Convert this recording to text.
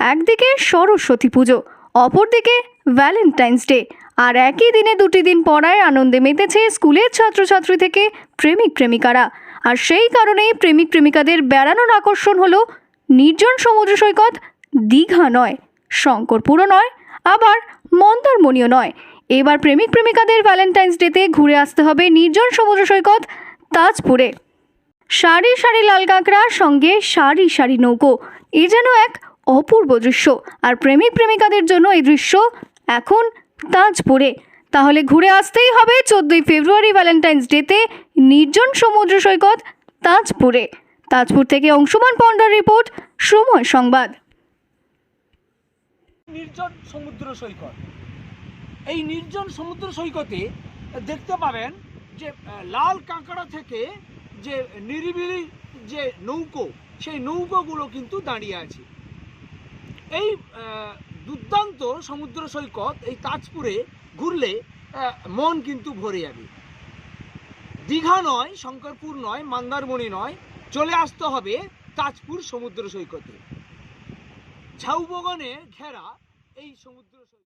একদিকে সরস্বতী পুজো, অপরদিকে Valentine's day আর একই দিনে দুটি দিন পড়ায় আনন্দে মেতেছে স্কুলের ছাত্রছাত্রী থেকে প্রেমিক প্রেমিকারা। আর সেই কারণেই প্রেমিক প্রেমিকাদের বেড়ানোর আকর্ষণ হলো নির্জন সমুদ্র সৈকত, দীঘা নয়, শঙ্করপুরও নয়, আবার মন্দারমণিও নয়। এবার প্রেমিক প্রেমিকাদের ভ্যালেন্টাইন্স ডেতে ঘুরে আসতে হবে নির্জন সমুদ্র সৈকত, তাজপুরে। সারি সারি লাল কাঁকড়া সঙ্গে সারি সারি নৌকো, এ যেন এক অপূর্ব দৃশ্য। আর প্রেমিক প্রেমিকাদের জন্য এই দৃশ্য এখন তাজপুরে। তাহলে ঘুরে আসতেই হবে চোদ্দোই ফেব্রুয়ারি ভ্যালেন্টাইন্স ডেতে নির্জন সমুদ্র সৈকত তাজপুরে। তাজপুর থেকে অংশুমান পণ্ডার রিপোর্ট, সময় সংবাদ। নির্জন সমুদ্র সৈকত। এই নির্জন সমুদ্র সৈকতে দেখতে পাবেন যে লাল কাঁকড়া থেকে যে নিরিবিলি যে নৌকো, সেই নৌকোগুলো কিন্তু দাঁড়িয়ে আছে। এই দুর্দান্ত সমুদ্র সৈকত এই তাজপুরে ঘুরলে মন কিন্তু ভরে যাবে। দীঘা নয়, শঙ্করপুর নয়, মন্দারমণি নয়, চলে আসতে হবে তাজপুর সমুদ্র সৈকতে। ঝাউবগনে ঘেরা এই সমুদ্র সৈকত